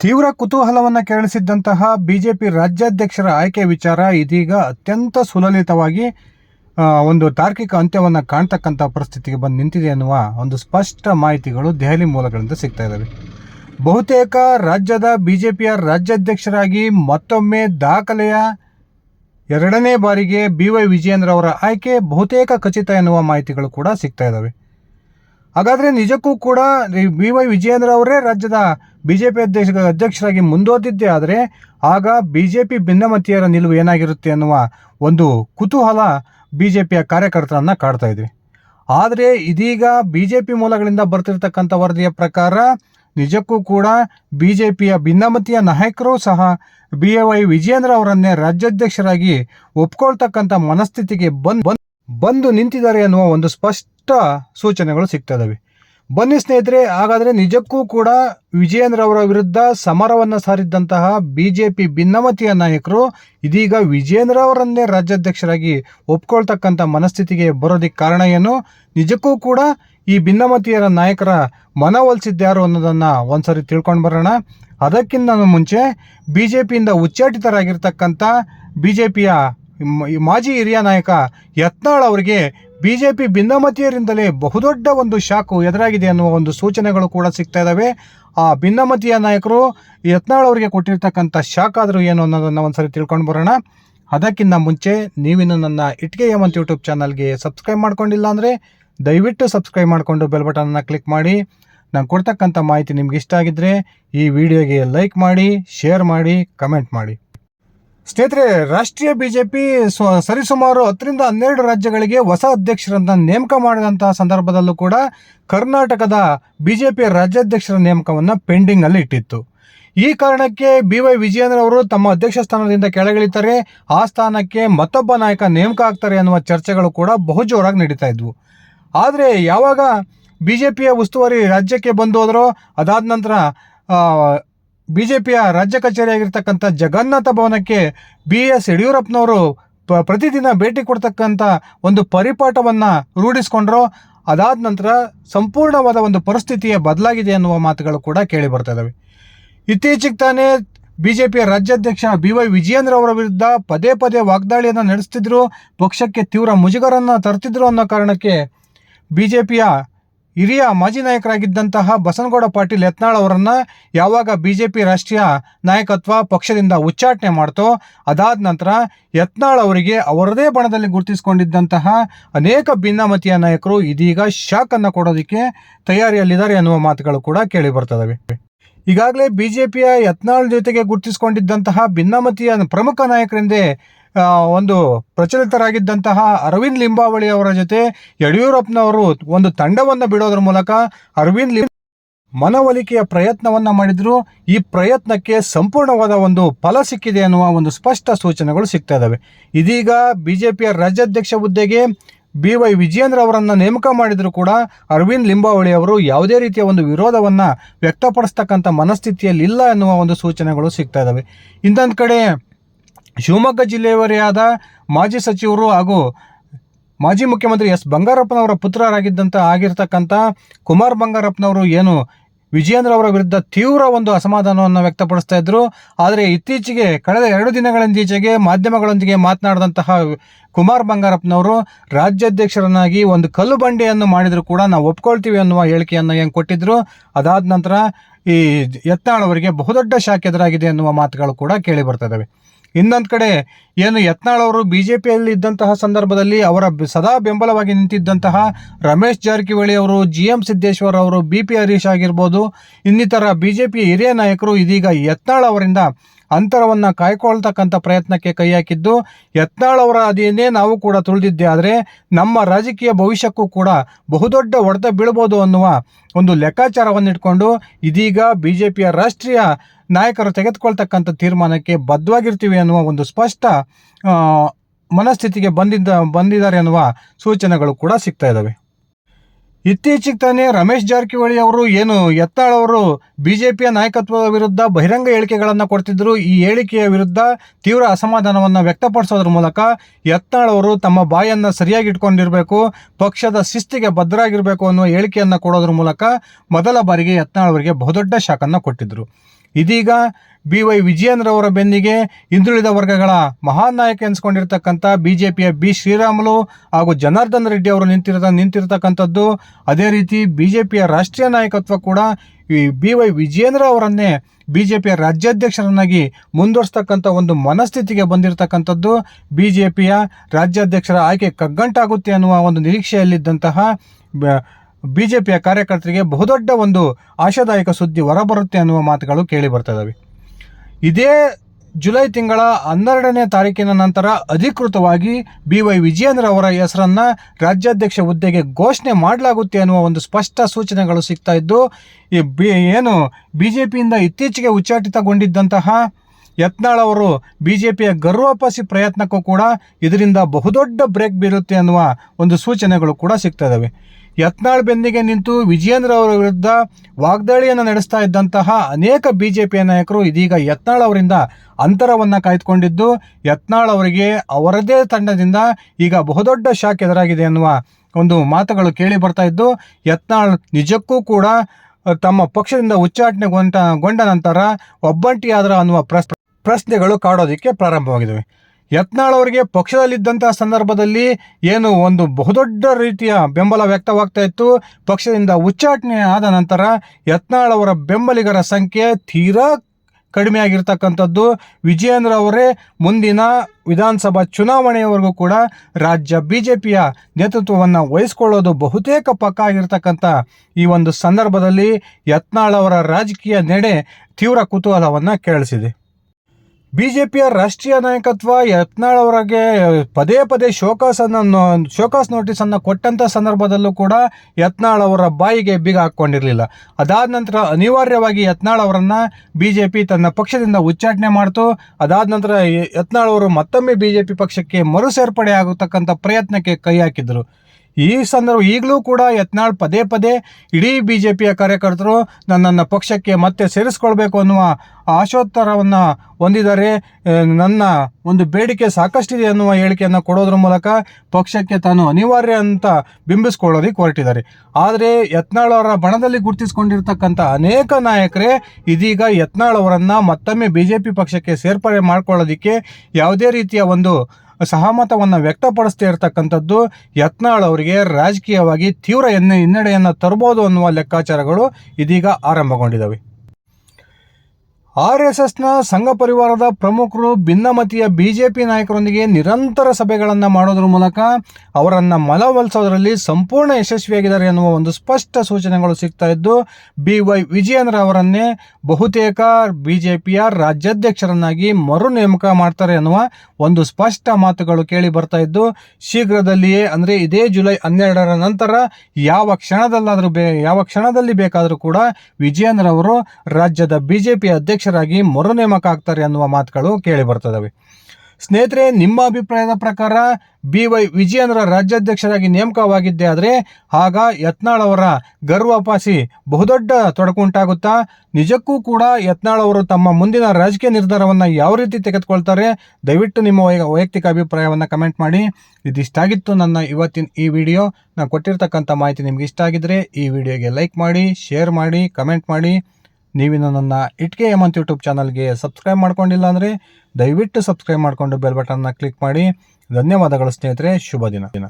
ತೀವ್ರ ಕುತೂಹಲವನ್ನು ಕೆರಳಿಸಿದ್ದಂತಹ ಬಿಜೆಪಿ ರಾಜ್ಯಾಧ್ಯಕ್ಷರ ಆಯ್ಕೆ ವಿಚಾರ ಇದೀಗ ಅತ್ಯಂತ ಸುಲಲಿತವಾಗಿ ಒಂದು ತಾರ್ಕಿಕ ಅಂತ್ಯವನ್ನು ಕಾಣ್ತಕ್ಕಂಥ ಪರಿಸ್ಥಿತಿಗೆ ಬಂದು ನಿಂತಿದೆ ಅನ್ನುವ ಒಂದು ಸ್ಪಷ್ಟ ಮಾಹಿತಿಗಳು ದೆಹಲಿ ಮೂಲಗಳಿಂದ ಸಿಗ್ತಾ ಇದ್ದಾವೆ ಬಹುತೇಕ ರಾಜ್ಯದ ಬಿಜೆಪಿಯ ರಾಜ್ಯಾಧ್ಯಕ್ಷರಾಗಿ ಮತ್ತೊಮ್ಮೆ ದಾಖಲೆಯ ಎರಡನೇ ಬಾರಿಗೆ ಬಿ ವೈ ವಿಜಯೇಂದ್ರ ಅವರ ಆಯ್ಕೆ ಬಹುತೇಕ ಖಚಿತ ಎನ್ನುವ ಮಾಹಿತಿಗಳು ಕೂಡ ಸಿಗ್ತಾ ಇದ್ದಾವೆ ಹಾಗಾದರೆ ನಿಜಕ್ಕೂ ಕೂಡ ಬಿ ವೈ ವಿಜಯೇಂದ್ರ ಅವರೇ ರಾಜ್ಯದ ಬಿ ಜೆ ಪಿ ಅಧ್ಯಕ್ಷ ಅಧ್ಯಕ್ಷರಾಗಿ ಮುಂದುವರೆದಿದ್ದೇ ಆದರೆ ಆಗ ಬಿ ಜೆ ಪಿ ಭಿನ್ನಮತೀಯರ ನಿಲುವು ಏನಾಗಿರುತ್ತೆ ಅನ್ನುವ ಒಂದು ಕುತೂಹಲ ಬಿ ಜೆ ಪಿಯ ಕಾರ್ಯಕರ್ತರನ್ನು ಕಾಡ್ತಾ ಇದ್ವಿ ಆದರೆ ಇದೀಗ ಬಿ ಜೆ ಪಿ ಮೂಲಗಳಿಂದ ಬರ್ತಿರ್ತಕ್ಕಂಥ ವರದಿಯ ಪ್ರಕಾರ ನಿಜಕ್ಕೂ ಕೂಡ ಬಿ ಜೆ ಪಿಯ ಭಿನ್ನಮತೀಯ ನಾಯಕರು ಸಹ ಬಿ ಎ ವೈ ವಿಜಯೇಂದ್ರ ಅವರನ್ನೇ ರಾಜ್ಯಾಧ್ಯಕ್ಷರಾಗಿ ಒಪ್ಕೊಳ್ತಕ್ಕಂಥ ಮನಸ್ಥಿತಿಗೆ ಬಂದ್ ಬಂದ್- ಬಂದು ನಿಂತಿದ್ದಾರೆ ಅನ್ನುವ ಒಂದು ಸ್ಪಷ್ಟ ಸೂಚನೆಗಳು ಸಿಗ್ತಾ ಇದಾವೆ ಬನ್ನಿ ಸ್ನೇಹಿತರೆ, ಹಾಗಾದರೆ ನಿಜಕ್ಕೂ ಕೂಡ ವಿಜಯೇಂದ್ರ ಅವರ ವಿರುದ್ಧ ಸಮರವನ್ನು ಸಾರಿದ್ದಂತಹ ಬಿ ಜೆ ಪಿ ಭಿನ್ನಮತೀಯ ನಾಯಕರು ಇದೀಗ ವಿಜಯೇಂದ್ರ ಅವರನ್ನೇ ರಾಜ್ಯಾಧ್ಯಕ್ಷರಾಗಿ ಒಪ್ಕೊಳ್ತಕ್ಕಂಥ ಮನಸ್ಥಿತಿಗೆ ಬರೋದಕ್ಕೆ ಕಾರಣ ಏನು? ನಿಜಕ್ಕೂ ಕೂಡ ಈ ಭಿನ್ನಮತೀಯರ ನಾಯಕರ ಮನವೊಲಿಸಿದ್ಯಾರು ಅನ್ನೋದನ್ನು ಒಂದ್ಸರಿ ತಿಳ್ಕೊಂಡು ಬರೋಣ. ಅದಕ್ಕಿಂತ ಮುಂಚೆ ಬಿ ಜೆ ಪಿಯಿಂದ ಉಚ್ಚಾಟಿತರಾಗಿರ್ತಕ್ಕಂಥ ಬಿ ಜೆ ಪಿಯ ಮಾಜಿ ಹಿರಿಯ ನಾಯಕ ಯತ್ನಾಳ್ ಅವರಿಗೆ ಬಿ ಜೆ ಪಿ ಭಿನ್ನಮತೀಯರಿಂದಲೇ ಬಹುದೊಡ್ಡ ಒಂದು ಶಾಕು ಎದುರಾಗಿದೆ ಅನ್ನುವ ಒಂದು ಸೂಚನೆಗಳು ಕೂಡ ಸಿಗ್ತಾ ಇದ್ದಾವೆ ಆ ಭಿನ್ನಮತೀಯ ನಾಯಕರು ಯತ್ನಾಳ್ ಅವರಿಗೆ ಕೊಟ್ಟಿರ್ತಕ್ಕಂಥ ಶಾಕ್ ಆದರೂ ಏನು ಅನ್ನೋದನ್ನು ಒಂದ್ಸರಿ ತಿಳ್ಕೊಂಡು ಬರೋಣ. ಅದಕ್ಕಿಂತ ಮುಂಚೆ ನೀವಿನ್ನು ನನ್ನ ಇಟ್ಕೆ ಯಮಂತ್ ಯೂಟ್ಯೂಬ್ ಚಾನಲ್ಗೆ ಸಬ್ಸ್ಕ್ರೈಬ್ ಮಾಡ್ಕೊಂಡಿಲ್ಲ ಅಂದರೆ ದಯವಿಟ್ಟು ಸಬ್ಸ್ಕ್ರೈಬ್ ಮಾಡಿಕೊಂಡು ಬೆಲ್ ಬಟನನ್ನು ಕ್ಲಿಕ್ ಮಾಡಿ. ನಾನು ಕೊಡ್ತಕ್ಕಂಥ ಮಾಹಿತಿ ನಿಮ್ಗೆ ಇಷ್ಟ ಆಗಿದ್ದರೆ ಈ ವಿಡಿಯೋಗೆ ಲೈಕ್ ಮಾಡಿ, ಶೇರ್ ಮಾಡಿ, ಕಮೆಂಟ್ ಮಾಡಿ. ಸ್ನೇಹಿತರೆ, ರಾಷ್ಟ್ರೀಯ ಬಿಜೆಪಿ ಸರಿಸುಮಾರು ಹತ್ತರಿಂದ ಹನ್ನೆರಡು ರಾಜ್ಯಗಳಿಗೆ ಹೊಸ ಅಧ್ಯಕ್ಷರನ್ನ ನೇಮಕ ಮಾಡಿದಂತಹ ಸಂದರ್ಭದಲ್ಲೂ ಕೂಡ ಕರ್ನಾಟಕದ ಬಿಜೆಪಿಯ ರಾಜ್ಯಾಧ್ಯಕ್ಷರ ನೇಮಕವನ್ನು ಪೆಂಡಿಂಗ್ ಅಲ್ಲಿ ಇಟ್ಟಿತ್ತು. ಈ ಕಾರಣಕ್ಕೆ ಬಿ ವೈ ವಿಜಯೇಂದ್ರ ಅವರು ತಮ್ಮ ಅಧ್ಯಕ್ಷ ಸ್ಥಾನದಿಂದ ಕೆಳಗಿಳಿತಾರೆ. ಆ ಸ್ಥಾನಕ್ಕೆ ಮತ್ತೊಬ್ಬ ನಾಯಕ ನೇಮಕ ಆಗ್ತಾರೆ ಅನ್ನುವ ಚರ್ಚೆಗಳು ಕೂಡ ಬಹುಜೋರಾಗಿ ನಡೀತಾ ಇದ್ವು. ಆದರೆ ಯಾವಾಗ ಬಿ ಜೆ ಪಿಯ ಉಸ್ತುವಾರಿ ರಾಜ್ಯಕ್ಕೆ ಬಂದು ಹೋದರೋ, ಅದಾದ ನಂತರ ಬಿ ಜೆ ಪಿಯ ರಾಜ್ಯ ಕಚೇರಿಯಾಗಿರ್ತಕ್ಕಂಥ ಜಗನ್ನಾಥ ಭವನಕ್ಕೆ ಬಿ ಎಸ್ ಯಡಿಯೂರಪ್ಪನವರು ಪ್ರತಿದಿನ ಭೇಟಿ ಕೊಡ್ತಕ್ಕಂಥ ಒಂದು ಪರಿಪಾಠವನ್ನು ರೂಢಿಸ್ಕೊಂಡ್ರು. ಅದಾದ ನಂತರ ಸಂಪೂರ್ಣವಾದ ಒಂದು ಪರಿಸ್ಥಿತಿಯೇ ಬದಲಾಗಿದೆ ಅನ್ನುವ ಮಾತುಗಳು ಕೂಡ ಕೇಳಿ ಬರ್ತಾ ಇದ್ದಾವೆ ಇತ್ತೀಚೆಗೆ ತಾನೇ ಬಿ ಜೆ ಪಿಯ ರಾಜ್ಯಾಧ್ಯಕ್ಷ ಬಿ ವೈ ವಿಜಯೇಂದ್ರ ಅವರ ವಿರುದ್ಧ ಪದೇ ಪದೇ ವಾಗ್ದಾಳಿಯನ್ನು ನಡೆಸ್ತಿದ್ರು. ಪಕ್ಷಕ್ಕೆ ತೀವ್ರ ಮುಜುಗರನ್ನು ತರ್ತಿದ್ರು ಅನ್ನೋ ಕಾರಣಕ್ಕೆ ಬಿ ಜೆ ಪಿಯ ಹಿರಿಯ ಮಾಜಿ ನಾಯಕರಾಗಿದ್ದಂತಹ ಬಸನಗೌಡ ಪಾಟೀಲ್ ಯತ್ನಾಳ್ ಅವರನ್ನು ಯಾವಾಗ ಬಿ ಜೆ ಪಿ ರಾಷ್ಟ್ರೀಯ ನಾಯಕತ್ವ ಪಕ್ಷದಿಂದ ಉಚ್ಚಾಟನೆ ಮಾಡ್ತೋ ಅದಾದ ನಂತರ ಯತ್ನಾಳ್ ಅವರಿಗೆ ಅವರದೇ ಬಣದಲ್ಲಿ ಗುರುತಿಸಿಕೊಂಡಿದ್ದಂತಹ ಅನೇಕ ಭಿನ್ನಮತೀಯ ನಾಯಕರು ಇದೀಗ ಶಾಕನ್ನು ಕೊಡೋದಕ್ಕೆ ತಯಾರಿಯಲ್ಲಿದ್ದಾರೆ ಎನ್ನುವ ಮಾತುಗಳು ಕೂಡ ಕೇಳಿ ಬರ್ತದವೆ. ಈಗಾಗಲೇ ಬಿಜೆಪಿಯ ಯತ್ನಾಳ್ ಜೊತೆಗೆ ಗುರುತಿಸಿಕೊಂಡಿದ್ದಂತಹ ಭಿನ್ನಮತೀಯ ಪ್ರಮುಖ ನಾಯಕರಿಂದೇ ಒಂದು ಪ್ರಚಲಿತರಾಗಿದ್ದಂತಹ ಅರವಿಂದ್ ಲಿಂಬಾವಳಿ ಅವರ ಜೊತೆ ಯಡಿಯೂರಪ್ಪನವರು ಒಂದು ತಂಡವನ್ನು ಬಿಡೋದ್ರ ಮೂಲಕ ಅರವಿಂದ್ ಲಿಂ ಮನವೊಲಿಕೆಯ ಪ್ರಯತ್ನವನ್ನ ಮಾಡಿದ್ರು. ಈ ಪ್ರಯತ್ನಕ್ಕೆ ಸಂಪೂರ್ಣವಾದ ಒಂದು ಫಲ ಸಿಕ್ಕಿದೆ ಅನ್ನುವ ಒಂದು ಸ್ಪಷ್ಟ ಸೂಚನೆಗಳು ಸಿಗ್ತಾ ಇದ್ದಾವೆ ಇದೀಗ ಪಿಯ ರಾಜ್ಯಾಧ್ಯಕ್ಷ ಹುದ್ದೆಗೆ ಬಿ ವೈ ವಿಜಯೇಂದ್ರ ಅವರನ್ನು ನೇಮಕ ಮಾಡಿದರೂ ಕೂಡ ಅರವಿಂದ್ ಲಿಂಬಾವಳಿ ಅವರು ಯಾವುದೇ ರೀತಿಯ ಒಂದು ವಿರೋಧವನ್ನು ವ್ಯಕ್ತಪಡಿಸ್ತಕ್ಕಂಥ ಮನಸ್ಥಿತಿಯಲ್ಲಿಲ್ಲ ಎನ್ನುವ ಒಂದು ಸೂಚನೆಗಳು ಸಿಗ್ತಾ ಇದ್ದಾವೆ ಇನ್ನೊಂದು ಕಡೆ ಶಿವಮೊಗ್ಗ ಜಿಲ್ಲೆಯವರೇ ಆದ ಮಾಜಿ ಸಚಿವರು ಹಾಗೂ ಮಾಜಿ ಮುಖ್ಯಮಂತ್ರಿ ಎಸ್ ಬಂಗಾರಪ್ಪನವರ ಪುತ್ರರಾಗಿದ್ದಂಥ ಆಗಿರ್ತಕ್ಕಂಥ ಕುಮಾರ್ ಬಂಗಾರಪ್ಪನವರು ಏನು ವಿಜಯೇಂದ್ರ ಅವರ ವಿರುದ್ಧ ತೀವ್ರ ಒಂದು ಅಸಮಾಧಾನವನ್ನು ವ್ಯಕ್ತಪಡಿಸ್ತಾ ಇದ್ದರು ಆದರೆ ಇತ್ತೀಚೆಗೆ ಕಳೆದ ಎರಡು ದಿನಗಳಿಂದೀಚೆಗೆ ಮಾಧ್ಯಮಗಳೊಂದಿಗೆ ಮಾತನಾಡಿದಂತಹ ಕುಮಾರ್ ಬಂಗಾರಪ್ಪನವರು ರಾಜ್ಯಾಧ್ಯಕ್ಷರನ್ನಾಗಿ ಒಂದು ಕಲ್ಲು ಬಂಡೆಯನ್ನು ಮಾಡಿದರೂ ಕೂಡ ನಾವು ಒಪ್ಕೊಳ್ತೀವಿ ಅನ್ನುವ ಹೇಳಿಕೆಯನ್ನು ಏನು ಕೊಟ್ಟಿದ್ರು. ಅದಾದ ನಂತರ ಈ ಯತ್ನಾಳ್ ಅವರಿಗೆ ಬಹುದೊಡ್ಡ ಶಾಕ್ ಎದುರಾಗಿದೆ ಅನ್ನುವ ಮಾತುಗಳು ಕೂಡ ಕೇಳಿ ಬರ್ತದವೆ ಇನ್ನೊಂದು ಕಡೆ, ಏನು ಯತ್ನಾಳ್ ಅವರು ಬಿ ಜೆ ಪಿಯಲ್ಲಿ ಇದ್ದಂತಹ ಸಂದರ್ಭದಲ್ಲಿ ಅವರ ಸದಾ ಬೆಂಬಲವಾಗಿ ನಿಂತಿದ್ದಂತಹ ರಮೇಶ್ ಜಾರಕಿಹೊಳಿ ಅವರು ಜಿ ಎಂ ಸಿದ್ದೇಶ್ವರ್ ಅವರು ಬಿ ಪಿ ಹರೀಶ್ ಆಗಿರ್ಬೋದು, ಇನ್ನಿತರ ಬಿ ಜೆ ಪಿ ಹಿರಿಯ ನಾಯಕರು ಇದೀಗ ಯತ್ನಾಳ್ ಅವರಿಂದ ಅಂತರವನ್ನು ಕಾಯ್ಕೊಳ್ತಕ್ಕಂಥ ಪ್ರಯತ್ನಕ್ಕೆ ಕೈ ಹಾಕಿದ್ದು, ಯತ್ನಾಳ್ ಅವರ ಅದೇನೇ ನಾವು ಕೂಡ ತುಳಿದಿದ್ದೆ, ಆದರೆ ನಮ್ಮ ರಾಜಕೀಯ ಭವಿಷ್ಯಕ್ಕೂ ಕೂಡ ಬಹುದೊಡ್ಡ ಹೊಡೆತ ಬೀಳ್ಬೋದು ಅನ್ನುವ ಒಂದು ಲೆಕ್ಕಾಚಾರವನ್ನು ಇಟ್ಕೊಂಡು ಇದೀಗ ಬಿ ಜೆ ಪಿಯ ರಾಷ್ಟ್ರೀಯ ನಾಯಕರು ತೆಗೆದುಕೊಳ್ತಕ್ಕಂಥ ತೀರ್ಮಾನಕ್ಕೆ ಬದ್ಧವಾಗಿರ್ತೀವಿ ಅನ್ನುವ ಒಂದು ಸ್ಪಷ್ಟ ಮನಸ್ಥಿತಿಗೆ ಬಂದಿದ್ದ, ಬಂದಿದ್ದಾರೆ ಅನ್ನುವ ಸೂಚನೆಗಳು ಕೂಡ ಸಿಗ್ತಾ ಇದ್ದಾವೆ ಇತ್ತೀಚೆಗೆ ತಾನೇ ರಮೇಶ್ ಜಾರಕಿಹೊಳಿ ಅವರು ಏನು ಯತ್ನಾಳ್ ಅವರು ಪಿಯ ನಾಯಕತ್ವದ ವಿರುದ್ಧ ಬಹಿರಂಗ ಹೇಳಿಕೆಗಳನ್ನು ಕೊಡ್ತಿದ್ದರು ಈ ಹೇಳಿಕೆಯ ವಿರುದ್ಧ ತೀವ್ರ ಅಸಮಾಧಾನವನ್ನು ವ್ಯಕ್ತಪಡಿಸೋದ್ರ ಮೂಲಕ ಯತ್ನಾಳ್ ಅವರು ತಮ್ಮ ಬಾಯನ್ನು ಸರಿಯಾಗಿ ಇಟ್ಕೊಂಡಿರಬೇಕು, ಪಕ್ಷದ ಶಿಸ್ತಿಗೆ ಭದ್ರಾಗಿರಬೇಕು ಅನ್ನುವ ಹೇಳಿಕೆಯನ್ನು ಕೊಡೋದ್ರ ಮೂಲಕ ಮೊದಲ ಬಾರಿಗೆ ಯತ್ನಾಳ್ ಅವರಿಗೆ ಬಹುದೊಡ್ಡ ಶಾಕನ್ನು ಕೊಟ್ಟಿದ್ರು. ಇದೀಗ ಬಿ ವೈ ವಿಜಯೇಂದ್ರ ಅವರ ಬೆನ್ನಿಗೆ ಹಿಂದುಳಿದ ವರ್ಗಗಳ ಮಹಾನ್ ನಾಯಕ ಎನಿಸ್ಕೊಂಡಿರ್ತಕ್ಕಂಥ ಬಿ ಜೆ ಪಿಯ ಬಿ ಶ್ರೀರಾಮುಲು ಹಾಗೂ ಜನಾರ್ದನ್ ರೆಡ್ಡಿ ಅವರು ನಿಂತಿರ ನಿಂತಿರ್ತಕ್ಕಂಥದ್ದು. ಅದೇ ರೀತಿ ಬಿ ಜೆ ಪಿಯ ರಾಷ್ಟ್ರೀಯ ನಾಯಕತ್ವ ಕೂಡ ಈ ಬಿ ವೈ ವಿಜಯೇಂದ್ರ ಅವರನ್ನೇ ಬಿ ಜೆ ಪಿಯ ರಾಜ್ಯಾಧ್ಯಕ್ಷರನ್ನಾಗಿ ಮುಂದುವರಿಸ್ತಕ್ಕಂಥ ಒಂದು ಮನಸ್ಥಿತಿಗೆ ಬಂದಿರತಕ್ಕಂಥದ್ದು. ಬಿ ಜೆ ಪಿಯ ರಾಜ್ಯಾಧ್ಯಕ್ಷರ ಆಯ್ಕೆ ಕಗ್ಗಂಟಾಗುತ್ತೆ ಅನ್ನುವ ಒಂದು ನಿರೀಕ್ಷೆಯಲ್ಲಿದ್ದಂತಹ ಬಿ ಜೆ ಪಿಯ ಕಾರ್ಯಕರ್ತರಿಗೆ ಬಹುದೊಡ್ಡ ಒಂದು ಆಶಾದಾಯಕ ಸುದ್ದಿ ಹೊರಬರುತ್ತೆ ಅನ್ನುವ ಮಾತುಗಳು ಕೇಳಿ ಬರ್ತದವೆ ಇದೇ ಜುಲೈ ತಿಂಗಳ ಹನ್ನೆರಡನೇ ತಾರೀಕಿನ ನಂತರ ಅಧಿಕೃತವಾಗಿ ಬಿ ವೈ ವಿಜಯೇಂದ್ರ ಅವರ ಹೆಸರನ್ನ ರಾಜ್ಯಾಧ್ಯಕ್ಷ ಹುದ್ದೆಗೆ ಘೋಷಣೆ ಮಾಡಲಾಗುತ್ತೆ ಅನ್ನುವ ಒಂದು ಸ್ಪಷ್ಟ ಸೂಚನೆಗಳು ಸಿಗ್ತಾ ಇದ್ದು, ಈ ಬಿ ಏನು ಬಿ ಜೆ ಪಿಯಿಂದ ಇತ್ತೀಚೆಗೆ ಉಚ್ಚಾಟಿತಗೊಂಡಿದ್ದಂತಹ ಯತ್ನಾಳ್ ಅವರು ಬಿ ಜೆ ಪಿಯ ಗರ್ವಾಪಸಿ ಪ್ರಯತ್ನಕ್ಕೂ ಕೂಡ ಇದರಿಂದ ಬಹುದೊಡ್ಡ ಬ್ರೇಕ್ ಬೀರುತ್ತೆ ಅನ್ನುವ ಒಂದು ಸೂಚನೆಗಳು ಕೂಡ ಸಿಗ್ತಾ ಇದ್ದಾವೆ ಯತ್ನಾಳ್ ಬೆನ್ನಿಗೆ ನಿಂತು ವಿಜಯೇಂದ್ರ ಅವರ ವಿರುದ್ಧ ವಾಗ್ದಾಳಿಯನ್ನು ನಡೆಸ್ತಾ ಇದ್ದಂತಹ ಅನೇಕ ಬಿ ಜೆ ಪಿಯ ನಾಯಕರು ಇದೀಗ ಯತ್ನಾಳ್ ಅವರಿಂದ ಅಂತರವನ್ನು ಕಾಯ್ದುಕೊಂಡಿದ್ದು, ಯತ್ನಾಳ್ ಅವರಿಗೆ ಅವರದೇ ತಂಡದಿಂದ ಈಗ ಬಹುದೊಡ್ಡ ಶಾಕ್ ಎದುರಾಗಿದೆ ಎನ್ನುವ ಒಂದು ಮಾತುಗಳು ಕೇಳಿ ಬರ್ತಾ ಇದ್ದು, ಯತ್ನಾಳ್ ನಿಜಕ್ಕೂ ಕೂಡ ತಮ್ಮ ಪಕ್ಷದಿಂದ ಉಚ್ಚಾಟನೆಗೊಂಡ ಗೊಂಡ ನಂತರ ಒಬ್ಬಂಟಿಯಾದ್ರ ಅನ್ನುವ ಪ್ರಶ್ನೆ ಪ್ರಶ್ನೆಗಳು ಕಾಡೋದಕ್ಕೆ ಪ್ರಾರಂಭವಾಗಿದ್ದಾವೆ ಯತ್ನಾಳ್ ಅವರಿಗೆ ಪಕ್ಷದಲ್ಲಿದ್ದಂತಹ ಸಂದರ್ಭದಲ್ಲಿ ಏನು ಒಂದು ಬಹುದೊಡ್ಡ ರೀತಿಯ ಬೆಂಬಲ ವ್ಯಕ್ತವಾಗ್ತಾ ಇತ್ತು. ಪಕ್ಷದಿಂದ ಉಚ್ಚಾಟನೆ ಆದ ನಂತರ ಯತ್ನಾಳ್ ಅವರ ಬೆಂಬಲಿಗರ ಸಂಖ್ಯೆ ತೀರಾ ಕಡಿಮೆ ಆಗಿರ್ತಕ್ಕಂಥದ್ದು ವಿಜಯೇಂದ್ರ ಅವರೇ ಮುಂದಿನ ವಿಧಾನಸಭಾ ಚುನಾವಣೆಯವರೆಗೂ ಕೂಡ ರಾಜ್ಯ ಬಿ ಜೆ ಪಿಯ ನೇತೃತ್ವವನ್ನು ವಹಿಸ್ಕೊಳ್ಳೋದು ಬಹುತೇಕ ಪಕ್ಕ ಆಗಿರ್ತಕ್ಕಂಥ ಈ ಒಂದು ಸಂದರ್ಭದಲ್ಲಿ ಯತ್ನಾಳ್ ಅವರ ರಾಜಕೀಯ ನಡೆ ತೀವ್ರ ಕುತೂಹಲವನ್ನು ಕೇಳಿಸಿದೆ. ಬಿಜೆಪಿಯ ರಾಷ್ಟ್ರೀಯ ನಾಯಕತ್ವ ಯತ್ನಾಳ್ ಅವರಿಗೆ ಪದೇ ಪದೇ ಶೋಕಾಸನ್ನು ಶೋಕಾಸ್ ನೋಟಿಸ್ ಅನ್ನು ಕೊಟ್ಟಂತ ಸಂದರ್ಭದಲ್ಲೂ ಕೂಡ ಯತ್ನಾಳ್ ಅವರ ಬಾಯಿಗೆ ಬೀಗ ಹಾಕೊಂಡಿರಲಿಲ್ಲ ಅದಾದ ನಂತರ ಅನಿವಾರ್ಯವಾಗಿ ಯತ್ನಾಳ್ ಅವರನ್ನ ಬಿಜೆಪಿ ತನ್ನ ಪಕ್ಷದಿಂದ ಉಚ್ಚಾಟನೆ ಮಾಡ್ತು. ಅದಾದ ನಂತರ ಯತ್ನಾಳ್ ಅವರು ಮತ್ತೊಮ್ಮೆ ಬಿಜೆಪಿ ಪಕ್ಷಕ್ಕೆ ಮರು ಸೇರ್ಪಡೆ ಪ್ರಯತ್ನಕ್ಕೆ ಕೈ ಹಾಕಿದ್ರು. ಈ ಸಂದರ್ಭ ಈಗಲೂ ಕೂಡ ಯತ್ನಾಳ್ ಪದೇ ಪದೇ ಇಡೀ ಬಿ ಜೆ ಪಿಯ ಕಾರ್ಯಕರ್ತರು ನನ್ನನ್ನು ಪಕ್ಷಕ್ಕೆ ಮತ್ತೆ ಸೇರಿಸ್ಕೊಳ್ಬೇಕು ಅನ್ನುವ ಆಶೋತ್ತರವನ್ನು ಹೊಂದಿದ್ದಾರೆ. ನನ್ನ ಒಂದು ಬೇಡಿಕೆ ಸಾಕಷ್ಟಿದೆ ಅನ್ನುವ ಹೇಳಿಕೆಯನ್ನು ಕೊಡೋದ್ರ ಮೂಲಕ ಪಕ್ಷಕ್ಕೆ ತಾನು ಅನಿವಾರ್ಯ ಅಂತ ಬಿಂಬಿಸ್ಕೊಳ್ಳೋದಕ್ಕೆ ಹೊರಟಿದ್ದಾರೆ. ಆದರೆ ಯತ್ನಾಳ್ ಅವರ ಬಣದಲ್ಲಿ ಗುರುತಿಸ್ಕೊಂಡಿರ್ತಕ್ಕಂಥ ಅನೇಕ ನಾಯಕರೇ ಇದೀಗ ಯತ್ನಾಳ್ ಅವರನ್ನು ಮತ್ತೊಮ್ಮೆ ಬಿ ಜೆ ಪಿ ಪಕ್ಷಕ್ಕೆ ಸೇರ್ಪಡೆ ಮಾಡ್ಕೊಳ್ಳೋದಕ್ಕೆ ಯಾವುದೇ ರೀತಿಯ ಒಂದು ಸಹಮತವನ್ನು ವ್ಯಕ್ತಪಡಿಸ್ತಾ ಇರತಕ್ಕಂಥದ್ದು ಯತ್ನಾಳ್ ಅವರಿಗೆ ರಾಜಕೀಯವಾಗಿ ತೀವ್ರ ಹಿನ್ನಡೆಯನ್ನು ತರಬಹುದು ಅನ್ನುವ ಲೆಕ್ಕಾಚಾರಗಳು ಇದೀಗ ಆರಂಭಗೊಂಡಿದ್ದಾವೆ ಆರ್ ಎಸ್ ಎಸ್ನ ಸಂಘ ಪರಿವಾರದ ಪ್ರಮುಖರು ಭಿನ್ನಮತೀಯ ಬಿಜೆಪಿ ನಾಯಕರೊಂದಿಗೆ ನಿರಂತರ ಸಭೆಗಳನ್ನು ಮಾಡೋದ್ರ ಮೂಲಕ ಅವರನ್ನು ಮನವೊಲಿಸೋದರಲ್ಲಿ ಸಂಪೂರ್ಣ ಯಶಸ್ವಿಯಾಗಿದ್ದಾರೆ ಎನ್ನುವ ಒಂದು ಸ್ಪಷ್ಟ ಸೂಚನೆಗಳು ಸಿಗ್ತಾ ಇದ್ದು ಬಿ ವೈ ವಿಜಯೇಂದ್ರ ಅವರನ್ನೇ ಬಹುತೇಕ ಬಿಜೆಪಿಯ ರಾಜ್ಯಾಧ್ಯಕ್ಷರನ್ನಾಗಿ ಮರು ನೇಮಕ ಮಾಡ್ತಾರೆ ಎನ್ನುವ ಒಂದು ಸ್ಪಷ್ಟ ಮಾತುಗಳು ಕೇಳಿ ಬರ್ತಾ ಇದ್ದು, ಶೀಘ್ರದಲ್ಲಿಯೇ ಅಂದರೆ ಇದೇ ಜುಲೈ ಹನ್ನೆರಡರ ನಂತರ ಯಾವ ಕ್ಷಣದಲ್ಲಾದರೂ ಬೇ, ಯಾವ ಕ್ಷಣದಲ್ಲಿ ಬೇಕಾದರೂ ಕೂಡ ವಿಜಯೇಂದ್ರ ಅವರು ರಾಜ್ಯದ ಬಿಜೆಪಿ ಅಧ್ಯಕ್ಷ ಅಧ್ಯಕ್ಷರಾಗಿ ಮರು ನೇಮಕ ಆಗ್ತಾರೆ ಅನ್ನುವ ಮಾತುಗಳು ಕೇಳಿ ಬರ್ತದವೆ. ಸ್ನೇಹಿತರೆ, ನಿಮ್ಮ ಅಭಿಪ್ರಾಯದ ಪ್ರಕಾರ ಬಿ ವೈ ವಿಜಯೇಂದ್ರ ರಾಜ್ಯಾಧ್ಯಕ್ಷರಾಗಿ ನೇಮಕವಾಗಿದ್ದೆ ಆದರೆ ಆಗ ಯತ್ನಾಳ್ ಅವರ ಗರ್ವಾಪಾಸಿ ಬಹುದೊಡ್ಡ ತೊಡಕು ಉಂಟಾಗುತ್ತಾ? ನಿಜಕ್ಕೂ ಕೂಡ ಯತ್ನಾಳ್ ಅವರು ತಮ್ಮ ಮುಂದಿನ ರಾಜಕೀಯ ನಿರ್ಧಾರವನ್ನು ಯಾವ ರೀತಿ ತೆಗೆದುಕೊಳ್ತಾರೆ? ದಯವಿಟ್ಟು ನಿಮ್ಮ ವೈಯಕ್ತಿಕ ಅಭಿಪ್ರಾಯವನ್ನು ಕಮೆಂಟ್ ಮಾಡಿ. ಇದಿಷ್ಟಾಗಿತ್ತು ನನ್ನ ಇವತ್ತಿನ ಈ ವಿಡಿಯೋ. ನಾನು ಕೊಟ್ಟಿರ್ತಕ್ಕಂಥ ಮಾಹಿತಿ ನಿಮ್ಗೆ ಇಷ್ಟ ಆಗಿದ್ರೆ ಈ ವಿಡಿಯೋಗೆ ಲೈಕ್ ಮಾಡಿ, ಶೇರ್ ಮಾಡಿ, ಕಮೆಂಟ್ ಮಾಡಿ. ನೀವಿನ್ನು ನನ್ನ ಇಟ್ಕೆ ಹೇಮಂತ್ ಯೂಟ್ಯೂಬ್ ಚಾನಲ್ಗೆ ಸಬ್ಸ್ಕ್ರೈಬ್ ಮಾಡ್ಕೊಂಡಿಲ್ಲ ಅಂದರೆ ದಯವಿಟ್ಟು ಸಬ್ಸ್ಕ್ರೈಬ್ ಮಾಡಿಕೊಂಡು ಬೆಲ್ ಬಟನ್ನ ಕ್ಲಿಕ್ ಮಾಡಿ. ಧನ್ಯವಾದಗಳು ಸ್ನೇಹಿತರೆ, ಶುಭ ದಿನ. ದಿನ